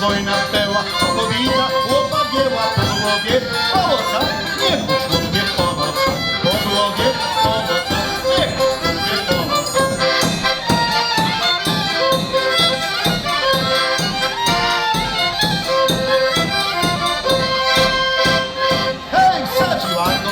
wojna peła, kobita opadła po głowie, połosa, nie musz mnie po głowie, połosa, nie. Hej, wsadziła.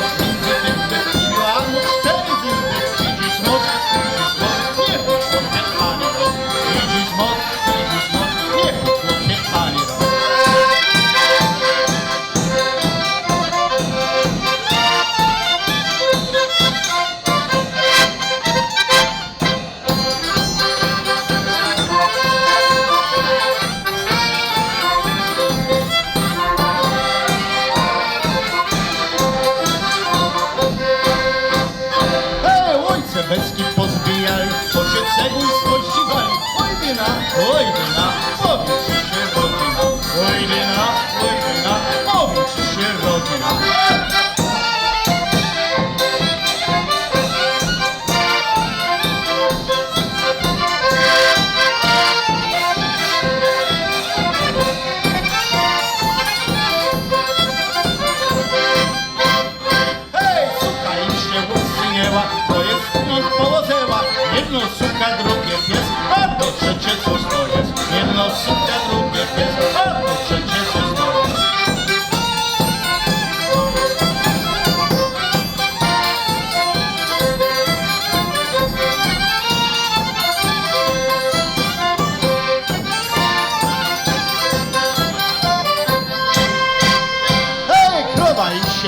jedno suka, drugie pies, a to trzecie co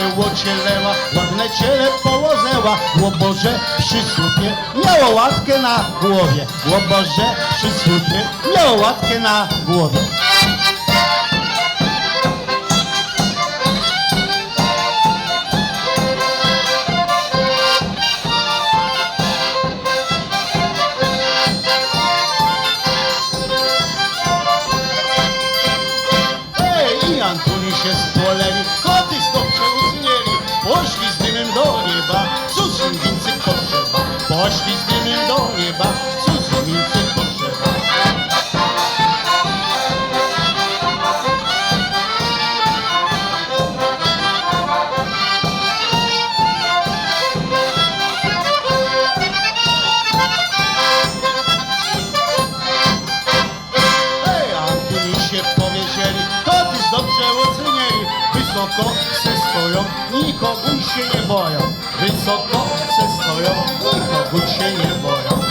się ocieleła, ładne ciele położęła. Łoboże przy słupie miało łatkę na głowie. Łoboże przy słupie miało łatkę na głowie. Się spoleli, koty dymem do nieba, cóż im więcej potrzeba, dymem do nieba, cóż im więcej potrzeba. Stoją, nikogo się nie boją, wysoko se stoją, nikogo się nie boją.